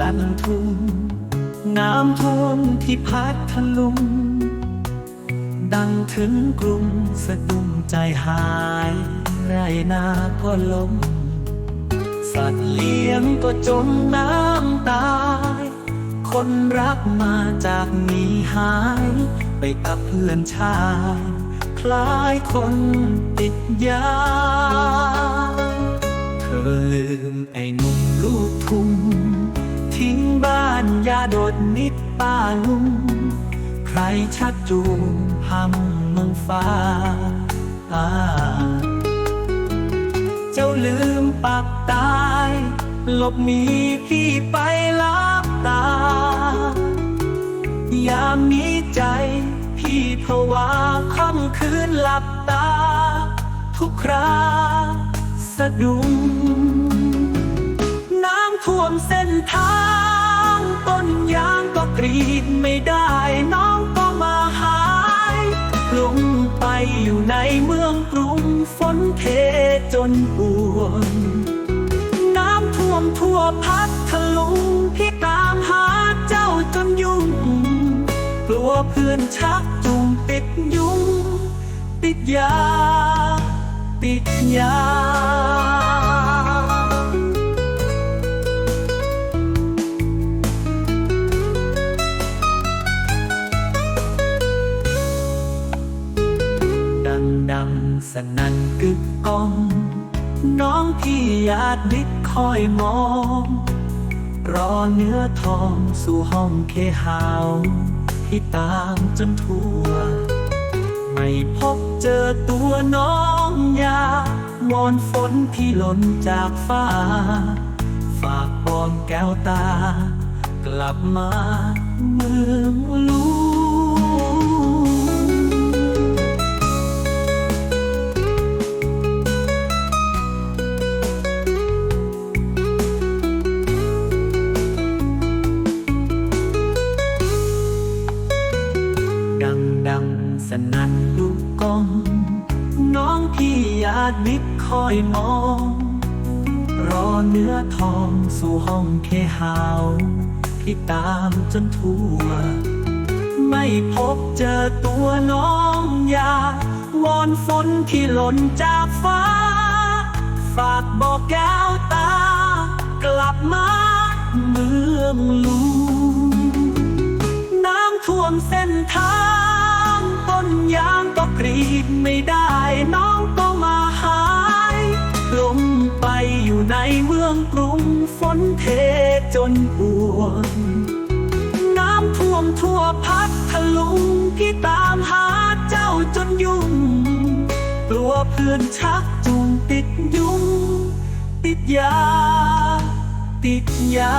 ลันทุ่งน้ำท่วมที่พัดทะลุงดังถึงกรุงสะดุ้งใจหายไรนาก็ล้มสัตว์เลี้ยงก็จมน้ำตาย คนรักมาจากนีหาย ไปกับเพื่อนชาย คล้ายคนติดยา อลืมไอ้หนุ่มลูกทุ่งทิ้งบ้านยาโดดนิดป้าลุง ใครชักจูงพามุ่งเมืองฟ้าอ่าเจ้าลืมปักตายหลบหนีพี่ไปลับตา ยามนี้ใจพี่ภาวะค่ำคืนหลับตา ทุกครา สะดุ้งน้ำท่วมเส้นทาง ต้นยางก็กรีดไม่ได้น้องก็มาหายลงไปอยู่ในเมืองกรุงฝนเทจนปวงน้ำท่วมทั่วพัทลุงพี่ตามหาเจ้าจนยุ่งกลัวเพื่อนชักจูงติดยุงติดยา ติดยา สนั่นกึกก้อง น้องพี่อยากดิดคอยมอง รอเนื้อทองสู่ห้องเคหาวที่ตามจนทั่ว ไม่พบเจอตัวน้องยาวอนฝนที่หล่นจากฟ้า ฝากปอนแก้วตา กลับมาเมืองหล สนั่นลูกกอง น้องพี่อยากนิดคอยมอง รอเนื้อทองสู่ห้องเคหาวพี่ตามจนทั่ว ไม่พบเจอตัวน้องยาวอนฝนที่หล่นจากฟ้า ฝากบอกแก้วตา กลับมาเมืองลวงน้ำท่วมเส้นทาง ต้นยางก็กรีดไม่ได้น้องก็มาหายลงไปอยู่ในเมืองกรุงฝนเทจนปวงน้ำท่วมทั่วพัทลุงพี่ตามหาเจ้าจนยุ่งกลัวเพื่อนชักจูงติดยุ่งติดยา ติดยา